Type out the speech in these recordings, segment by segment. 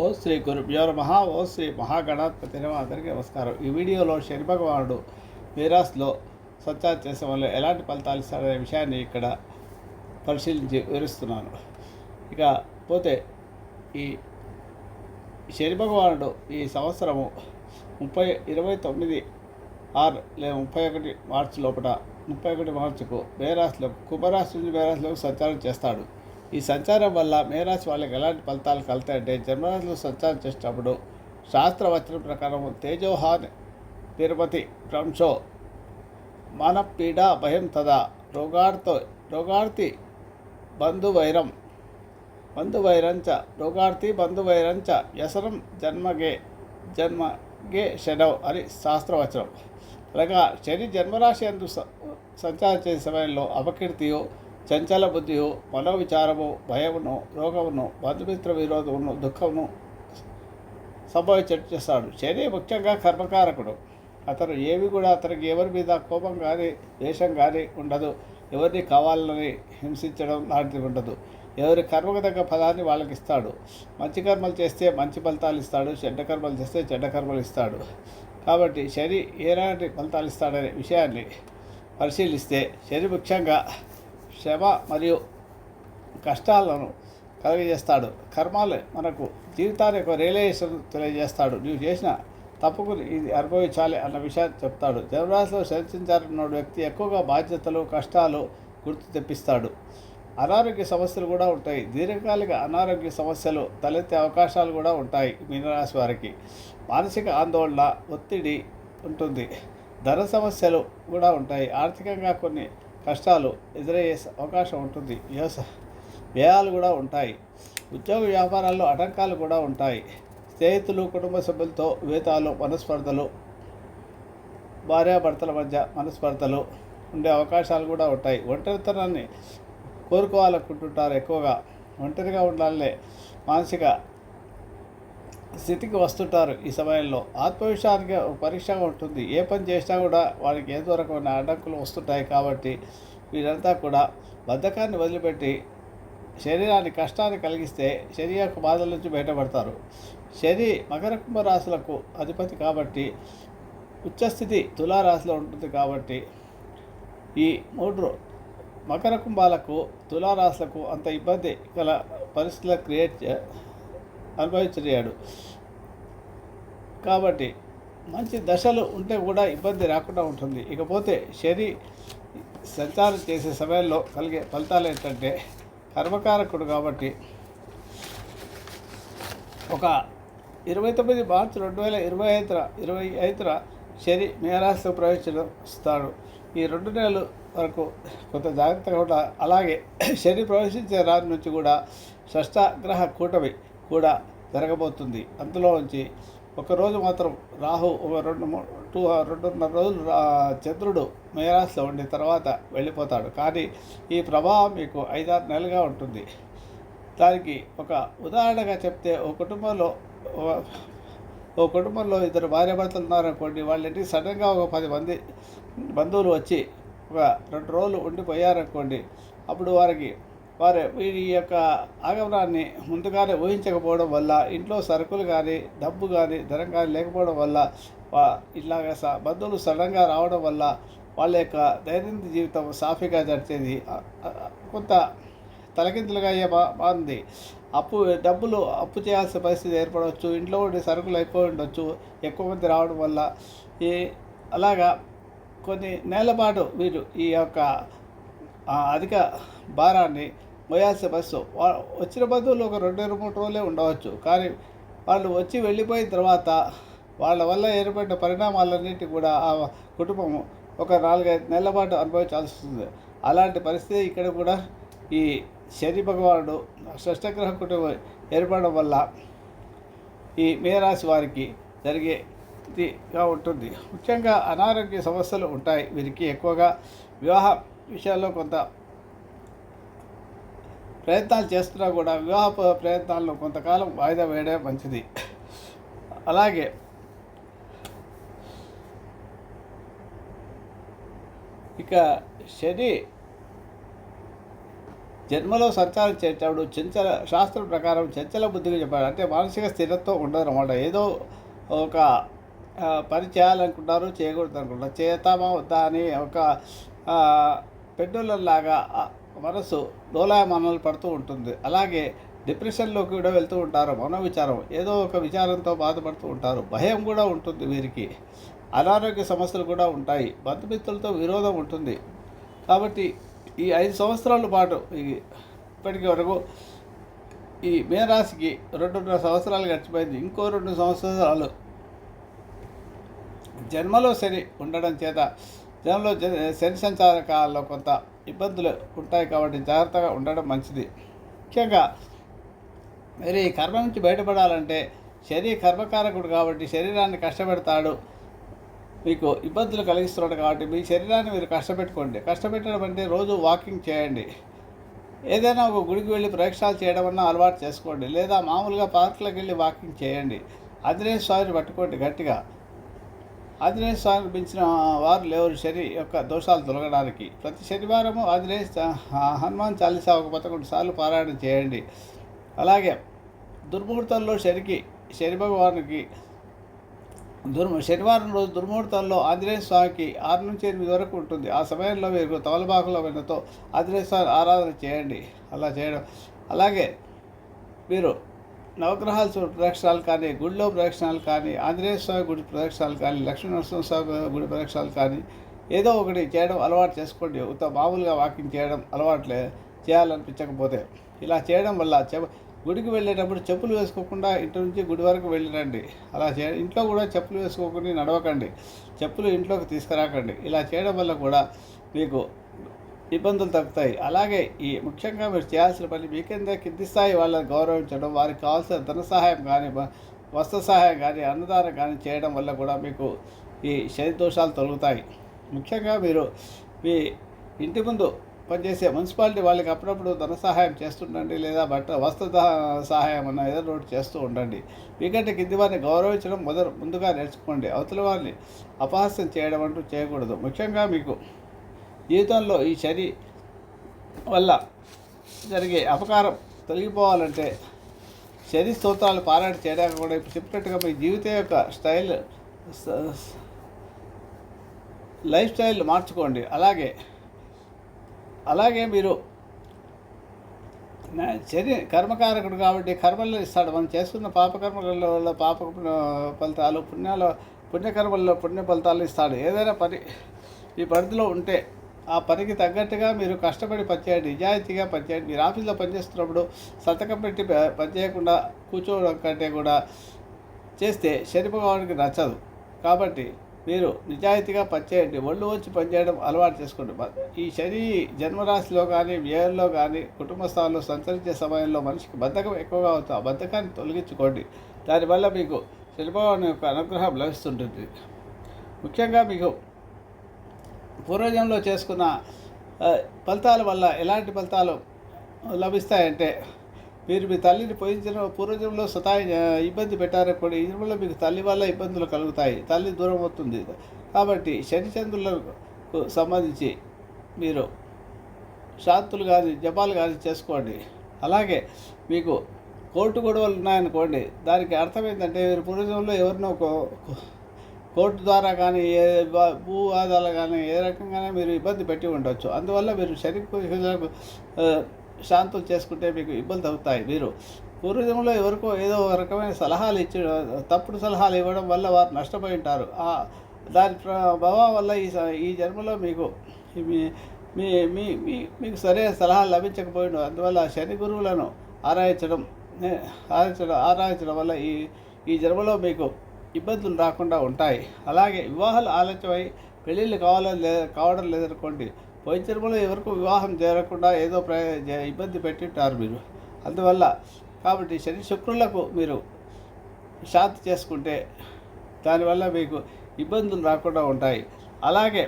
ఓ శ్రీ గురుభ్యో నమ ఓ శ్రీ మహాగణాధిపతి అందరికీ నమస్కారం. ఈ వీడియోలో శని భగవానుడు మీరాస్లో సంచారం చేసే వల్ల ఎలాంటి ఫలితాలు ఇస్తాడనే విషయాన్ని ఇక్కడ పరిశీలించి వివరిస్తున్నాను. ఇక పోతే ఈ శని భగవానుడు ఈ సంవత్సరము ముప్పై ఇరవై తొమ్మిది ఆరు లేదా ముప్పై ఒకటి మార్చి లోపల ముప్పై ఒకటి మార్చుకు మేరాశిలో కుంభరాశి నుంచి మేరాశిలోకి సంచారం చేస్తాడు. ఈ సంచారం వల్ల మేరాశి వాళ్ళకి ఎలాంటి ఫలితాలు కలుతాయంటే జన్మరాశిలో సంచారం చేసేటప్పుడు శాస్త్రవచనం ప్రకారం తేజోహాన్ తిరుపతి భ్రంశో మానపీడ భయం తదా రోగార్తో రోగార్తి బంధువైరం బంధువైరంచ రోగార్తి బంధువైరంచ వ్యసనం జన్మగే జన్మగే శనవ్ అని శాస్త్రవచనం. అనగా శని జన్మరాశి అందు సంచారం చేసే సమయంలో అపకీర్తియు చంచల బుద్ధియు మనోవిచారము భయమును రోగమును బంధుమిత్ర విరోధమును దుఃఖమును సంభవించేట్టు చేస్తాడు. శని ముఖ్యంగా కర్మకారకుడు. అతను ఏవి కూడా అతనికి ఎవరి మీద కోపం కానీ ద్వేషం కానీ ఉండదు. ఎవరిని కావాలని హింసించడం లాంటిది ఉండదు. ఎవరి కర్మకు తగ్గ ఫలాన్ని వాళ్ళకి ఇస్తాడు మంచి కర్మలు చేస్తే మంచి ఫలితాలు ఇస్తాడు. చెడ్డ కర్మలు చేస్తే చెడ్డ కర్మలు ఇస్తాడు. కాబట్టి శని ఎలాంటి ఫలితాలు ఇస్తాడనే విషయాన్ని పరిశీలిస్తే శని ముఖ్యంగా శ్రమ మరియు కష్టాలను కలుగజేస్తాడు. కర్మాలు మనకు జీవితాన్ని ఒక రియలైజేషన్ తెలియజేస్తాడు. నీవు చేసిన తప్పుకు ఇది అనుభవించాలి అన్న విషయాన్ని చెప్తాడు. జనరాశిలో సంచరించాలన్న వ్యక్తి ఎక్కువగా బాధ్యతలు కష్టాలు గుర్తు తెప్పిస్తాడు. అనారోగ్య సమస్యలు కూడా ఉంటాయి. దీర్ఘకాలిక అనారోగ్య సమస్యలు తలెత్తే అవకాశాలు కూడా ఉంటాయి మీనరాశి వారికి. మానసిక ఆందోళన ఒత్తిడి ఉంటుంది. ధన సమస్యలు కూడా ఉంటాయి. ఆర్థికంగా కొన్ని కష్టాలు ఎదురయ్యే అవకాశం ఉంటుంది. వ్యవస వ్యయాలు కూడా ఉంటాయి. ఉద్యోగ వ్యాపారాల్లో ఆటంకాలు కూడా ఉంటాయి. స్నేహితులు కుటుంబ సభ్యులతో వేతాలు మనస్పర్ధలు భార్యాభర్తల మధ్య మనస్పర్ధలు ఉండే అవకాశాలు కూడా ఉంటాయి. ఒంటరితనాన్ని కోరుకోవాలనుకుంటుంటారు ఎక్కువగా. ఒంటరిగా ఉండాలనే మానసిక స్థితికి వస్తుంటారు ఈ సమయంలో. ఆత్మవిశ్వాసానికి ఒక పరీక్షగా ఉంటుంది. ఏ పని చేసినా కూడా వారికి ఏదో రకమైన అడ్డంకులు వస్తుంటాయి కాబట్టి వీరంతా కూడా బద్ధకాన్ని వదిలిపెట్టి శరీరాన్ని కష్టాన్ని కలిగిస్తే శని యొక్క బాధల నుంచి బయటపడతారు. శని మకర కుంభ రాశులకు అధిపతి కాబట్టి ఉచ్చస్థితి తులారాశిలో ఉంటుంది కాబట్టి ఈ మూడు మకర కుంభాలకు తులారాశులకు అంత ఇబ్బంది గల పరిస్థితులు క్రియేట్ అనుభవించలేడు. కాబట్టి మంచి దశలు ఉంటే కూడా ఇబ్బంది రాకుండా ఉంటుంది. ఇకపోతే శని సంచారం చేసే సమయంలో కలిగే ఫలితాలు ఏంటంటే కర్మకారకుడు కాబట్టి ఒక ఇరవై తొమ్మిది మార్చి రెండు వేల ఇరవై ఐదున ఇరవై ఐదున శని మేరాశిలో ప్రవేశిస్తాడు. ఈ రెండు నెలలు వరకు కొంత జాగ్రత్తగా ఉండాలి. అలాగే శని ప్రవేశించే రాత్రి నుంచి కూడా షష్ఠగ్రహ కూటమి కూడా జరగబోతుంది. అందులో నుంచి ఒకరోజు మాత్రం రాహు ఒక రెండు టూ రెండున్నర రోజులు రా- చంద్రుడు మేరాశిలో ఉండి తర్వాత వెళ్ళిపోతాడు. కానీ ఈ ప్రభావం మీకు ఐదారు నెలలుగా ఉంటుంది. దానికి ఒక ఉదాహరణగా చెప్తే ఒక కుటుంబంలో ఓ- కుటుంబంలో ఇద్దరు భార్యాభర్తలు ఉన్నారనుకోండి వాళ్ళ సడన్గా ఒక పది మంది బంధువులు వచ్చి ఒక రెండు రోజులు ఉండిపోయారనుకోండి అప్పుడు వారికి వారు వీరి యొక్క ఆగమనాన్ని ముందుగానే ఊహించకపోవడం వల్ల ఇంట్లో సరుకులు కానీ డబ్బు కానీ ధనం కానీ లేకపోవడం వల్ల ఇలాగ బంధువులు సడన్గా రావడం వల్ల వాళ్ళ యొక్క దైనందిన జీవితం సాఫీగా జరిచేది. కొంత తలకిందులుగా అయ్యే బా బాగుంది అప్పు డబ్బులు అప్పు చేయాల్సిన పరిస్థితి ఏర్పడవచ్చు. ఇంట్లో ఉండి సరుకులు అయిపోయి ఉండొచ్చు. ఎక్కువ మంది రావడం వల్ల ఈ అలాగా కొన్ని నెలల పాటు వీరు ఈ యొక్క అధిక భారాన్ని మోయాల్సిన బస్సు. వచ్చిన బంధువులు ఒక రెండు ఇరవై మూడు రోజులే ఉండవచ్చు. కానీ వాళ్ళు వచ్చి వెళ్ళిపోయిన తర్వాత వాళ్ళ వల్ల ఏర్పడిన పరిణామాలన్నిటి కూడా ఆ కుటుంబం ఒక నాలుగైదు నెలల పాటు అనుభవించాల్సి వస్తుంది. అలాంటి పరిస్థితి ఇక్కడ కూడా ఈ శని భగవానుడు షష్టగ్రహ కుటుంబం ఏర్పడడం వల్ల ఈ మేరాశి వారికి జరిగేదిగా ఉంటుంది. ముఖ్యంగా అనారోగ్య సమస్యలు ఉంటాయి. వీరికి ఎక్కువగా వివాహ విషయాల్లో కొంత ప్రయత్నాలు చేస్తున్నా కూడా వివాహ ప్రయత్నాలను కొంతకాలం వాయిదా వేయడం మంచిది. అలాగే ఇక శని జన్మలో సంచారం చేసేటప్పుడు చంచల శాస్త్రం ప్రకారం చంచల బుద్ధిగా చెప్పాడు. అంటే మానసిక స్థిరత్వం ఉండదు అనమాట ఏదో ఒక పని చేయాలనుకుంటారు చేయకూడదు అనుకుంటారు చేస్తామా వద్దా అని ఒక పెన్నులలాగా మనసు డోలాయమానాలు పడుతూ ఉంటుంది. అలాగే డిప్రెషన్లోకి కూడా వెళ్తూ ఉంటారు. మనోవిచారం ఏదో ఒక విచారంతో బాధపడుతూ ఉంటారు. భయం కూడా ఉంటుంది వీరికి. అనారోగ్య సమస్యలు కూడా ఉంటాయి. బంధుమిత్రులతో విరోధం ఉంటుంది. కాబట్టి ఈ ఐదు సంవత్సరాల పాటు ఇప్పటికి వరకు ఈ మేరాశికి రెండున్నర సంవత్సరాలు గడిచిపోయింది. ఇంకో రెండు సంవత్సరాలు జన్మలో శని ఉండడం చేత జనంలో శని సంచారకాలలో కొంత ఇబ్బందులు ఉంటాయి కాబట్టి జాగ్రత్తగా ఉండడం మంచిది. ముఖ్యంగా మీరు ఈ కర్మ నుంచి బయటపడాలంటే శని కర్మకారకుడు కాబట్టి శరీరాన్ని కష్టపెడతాడు. మీకు ఇబ్బందులు కలిగిస్తున్నాడు కాబట్టి మీ శరీరాన్ని మీరు కష్టపెట్టుకోండి. కష్టపెట్టడం అంటే రోజు వాకింగ్ చేయండి. ఏదైనా ఒక గుడికి వెళ్ళి ప్రయోక్షాలు చేయడం అన్నా అలవాటు చేసుకోండి. లేదా మామూలుగా పార్కులకు వెళ్ళి వాకింగ్ చేయండి. ఆంజనేయ స్వామిని పట్టుకోండి గట్టిగా. ఆంజనేయ స్వామిని మించిన వారు లేవరు శని యొక్క దోషాలు తొలగడానికి? ప్రతి శనివారము ఆంజనేయ హనుమాన్ చాలీసా ఒక పదకొండు సార్లు పారాయణ చేయండి. అలాగే దుర్ముహూర్తంలో శనికి శని భగవానికి దుర్మ శనివారం రోజు దుర్ముహూర్తంలో ఆంజనేయ స్వామికి ఆరు నుంచి ఎనిమిది వరకు ఉంటుంది. ఆ సమయంలో మీరు తమలపాకుల వెన్నతో ఆంజనేయ స్వామి ఆరాధన చేయండి. అలా చేయడం. అలాగే మీరు నవగ్రహాల ప్రదక్షిణాలు కానీ గుడిలో ప్రదక్షిణాలు కానీ ఆంజనేయ స్వామి గుడి ప్రదక్షిణాలు కానీ లక్ష్మీ నరసింహ స్వామి గుడి ప్రదక్షిణాలు కానీ ఏదో ఒకటి చేయడం అలవాటు చేసుకోండి. ఉత్త మామూలుగా వాకింగ్ చేయడం అలవాట్లే చేయాలనిపించకపోతే. ఇలా చేయడం వల్ల చె గుడికి వెళ్ళేటప్పుడు చెప్పులు వేసుకోకుండా ఇంటి నుంచి గుడి వరకు వెళ్ళిరండి. అలా చే ఇంట్లో కూడా చెప్పులు వేసుకోకుండా నడవకండి. చెప్పులు ఇంట్లోకి తీసుకురాకండి. ఇలా చేయడం వల్ల కూడా మీకు ఇబ్బందులు తగ్గుతాయి. అలాగే ఈ ముఖ్యంగా మీరు చేయాల్సిన పని మీకింద కింది స్థాయి వాళ్ళని గౌరవించడం వారికి కావాల్సిన ధన సహాయం కానీ వస్త్ర సహాయం కానీ అన్నదానం కానీ చేయడం వల్ల కూడా మీకు ఈ శని దోషాలు తొలగుతాయి. ముఖ్యంగా మీరు మీ ఇంటి ముందు పనిచేసే మున్సిపాలిటీ వాళ్ళకి అప్పుడప్పుడు ధన సహాయం చేస్తుండండి లేదా బట్ట వస్త్ర సహాయం అన్న ఏదో ఒకటి చేస్తూ ఉండండి. మీకంటే కింది వారిని గౌరవించడం మొదలు ముందుగా నేర్చుకోండి. అవతల వారిని అపహాస్యం చేయడం అంటూ చేయకూడదు. ముఖ్యంగా మీకు జీవితంలో ఈ చర్య వల్ల జరిగే అపకారం తొలగిపోవాలంటే శని స్తోత్రాలు పారాయణ చేయడానికి కూడా ఇప్పుడు చెప్పినట్టుగా మీ జీవితం యొక్క స్టైల్ లైఫ్ స్టైల్ మార్చుకోండి. అలాగే అలాగే మీరు నా- శని కర్మకారకుడు కాబట్టి కర్మల్లో ఇస్తాడు. మనం చేసుకున్న పాపకర్మలలో వల్ల పాప ఫలితాలు పుణ్యాల పుణ్యకర్మల్లో పుణ్య ఫలితాలు ఇస్తాడు. ఏదైనా పని ఈ పరిధిలో ఉంటే ఆ పనికి తగ్గట్టుగా మీరు కష్టపడి పనిచేయండి నిజాయితీగా పనిచేయండి. మీరు ఆఫీస్లో పనిచేస్తున్నప్పుడు సంతకం పెట్టి పనిచేయకుండా కూర్చోవడం కంటే కూడా చేస్తే శని భగవానికి నచ్చదు. కాబట్టి మీరు నిజాయితీగా పనిచేయండి. ఒళ్ళు వచ్చి పనిచేయడం అలవాటు చేసుకోండి. ఈ శని జన్మరాశిలో కానీ వ్యయంలో కానీ కుటుంబ స్థానంలో సంచరించే సమయంలో మనిషికి బద్ధకం ఎక్కువగా అవుతుంది ఆ బద్ధకాన్ని తొలగించుకోండి. దానివల్ల మీకు శని భగవాన్ యొక్క అనుగ్రహం లభిస్తుంటుంది. ముఖ్యంగా మీకు పూర్వజంలో చేసుకున్న ఫలితాల వల్ల ఎలాంటి ఫలితాలు లభిస్తాయంటే మీరు మీ తల్లిని పోయించిన పూర్వజంలో సతాయి ఇబ్బంది పెట్టారనుకోండి ఈ జన్మలో మీకు తల్లి వల్ల ఇబ్బందులు కలుగుతాయి. తల్లి దూరం అవుతుంది. కాబట్టి శనిచంద్రులకు సంబంధించి మీరు శాంతులు కానీ జపాలు కానీ చేసుకోండి. అలాగే మీకు కోర్టు గొడవలు ఉన్నాయనుకోండి దానికి అర్థం ఏంటంటే మీరు పూర్వజంలో ఎవరినో కో- కోర్టు ద్వారా కానీ ఏ భూ వాదాలు కానీ ఏ రకంగానే మీరు ఇబ్బంది పెట్టి ఉండొచ్చు. అందువల్ల మీరు శరీరకు శాంతం చేసుకుంటే మీకు ఇబ్బంది అవుతాయి. మీరు పూర్వజంలో ఎవరికో ఏదో ఒక రకమైన సలహాలు ఇచ్చి తప్పుడు సలహాలు ఇవ్వడం వల్ల వారు నష్టపోయి ఉంటారు. దాని ప్రభావం వల్ల ఈ స- ఈ జన్మలో మీకు మీ మీ మీ మీ మీకు సరైన సలహాలు లభించకపోయిన అందువల్ల శని గురువులను ఆరాయించడం నే- ఆరాయించడం ఆరాయించడం వల్ల ఈ ఈ జన్మలో మీకు ఇబ్బందులు రాకుండా ఉంటాయి. అలాగే వివాహాలు ఆలస్యమై పెళ్ళిళ్ళు కావాలని లే కావడం లేదనుకోండి పోయిన జన్మలో ఎవరికి వివాహం జరగకుండా ఏదో ప్ర ఇబ్బంది పెట్టింటారు మీరు. అందువల్ల కాబట్టి శని శుక్రులకు మీరు శాంతి చేసుకుంటే దానివల్ల మీకు ఇబ్బందులు రాకుండా ఉంటాయి. అలాగే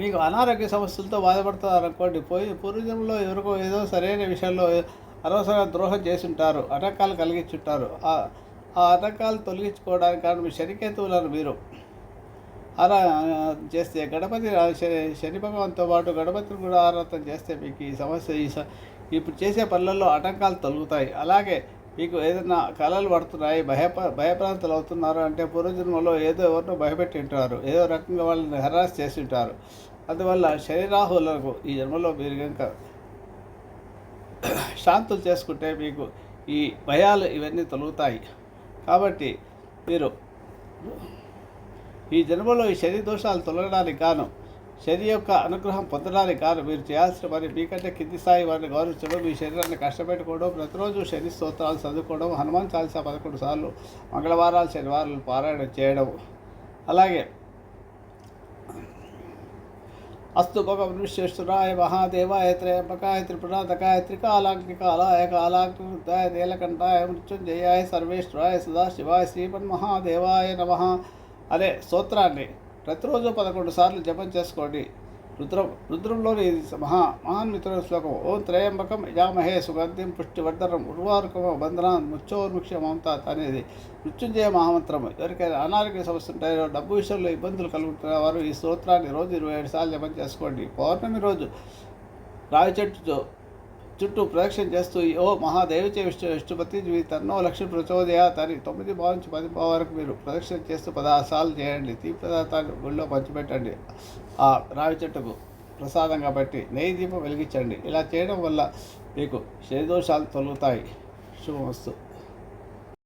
మీకు అనారోగ్య సమస్యలతో బాధపడుతున్నారు అనుకోండి పోయి పూర్వజంలో ఎవరికో ఏదో సరైన విషయంలో అనవసరంగా ద్రోహం చేసి ఉంటారు అటకాలు కలిగించుంటారు. ఆ ఆ ఆటంకాలు తొలగించుకోవడానికి కారణం శనికేతువులను మీరు. అలా చేస్తే గణపతి శని భగవంతో పాటు గణపతిని కూడా ఆరాధన చేస్తే మీకు ఈ సమస్య ఈ స- ఇప్పుడు చేసే పనులలో ఆటంకాలు తొలుగుతాయి. అలాగే మీకు ఏదైనా కళలు పడుతున్నాయి భయ భయప్రాంతాలు అవుతున్నారు అంటే పూర్వజన్మలో ఏదో ఎవరినో భయపెట్టి ఉంటారు. ఏదో రకంగా వాళ్ళని హెరాస్ చేసి ఉంటారు. అందువల్ల శరీరాహులకు ఈ జన్మలో మీరు కనుక శాంతులు చేసుకుంటే మీకు ఈ భయాలు ఇవన్నీ తొలుగుతాయి. కాబట్టి మీరు ఈ జన్మలో ఈ శని దోషాలు తొలగడానికి గాను శని యొక్క అనుగ్రహం పొందడానికి కాను మీరు చేయాల్సిన పని మీకంటే కింది స్థాయి వారిని గౌరవించడం మీ శరీరాన్ని కష్టపెట్టుకోవడం ప్రతిరోజు శని స్తోత్రాలు చదువుకోవడం హనుమాన్ చాలీసా పదకొండు సార్లు మంగళవారాలు శనివారాలు పారాయణం చేయడం. అలాగే అస్తు భగవన్ విశ్వేశ్వరాయ మహాదేవాయ త్రయంబకాయ త్రిపురాధకాయ త్రికాలాగ్నికాలాయ కాలాగ్నివృద్ధాయ నీలకంఠాయ మృత్యుంజయాయ సర్వేశ్వరాయ సదాశివాయ శ్రీమన్మహాదేవాయ నమ అనే స్తోత్రాన్ని ప్రతిరోజు పదకొండు సార్లు జపం చేసుకోండి. రుద్రం రుద్రంలోని మహా మహా మహాన్మిత్ర శ్లోకం ఓం త్రయంబకం యజామహే సుగంధిం పుష్టివర్ధనం ఉర్వారుకమ బంధనం ముచ్చోర్ముఖ్య మమతాత్ అనేది మృత్యుంజయ మహామంత్రం ఎవరికైనా అనారోగ్య సమస్య ఉంటాయో డబ్బు విషయంలో ఇబ్బందులు కలుగుతున్న వారు ఈ స్తోత్రాన్ని రోజు ఇరవై ఏడు సార్లు జపం చేసుకోండి. పౌర్ణమి రోజు రావి చెట్టుతో చుట్టూ ప్రదక్షిణ చేస్తూ ఓ మహాదేవచే విష్ణు విష్ణుపతి మీ తన్నో లక్ష్మి ప్రచోదయ తని తొమ్మిది భావం నుంచి పది భావ వరకు మీరు ప్రదక్షిణ చేస్తూ పదహారు సార్లు చేయండి. తీ పదార్థాన్ని గుళ్ళో పంచిపెట్టండి. ఆ రావి చెట్టుకు ప్రసాదంగా పెట్టి నెయ్యి దీపం వెలిగించండి. ఇలా చేయడం వల్ల మీకు శనిదోషాలు తొలుగుతాయి. శుభమస్తు.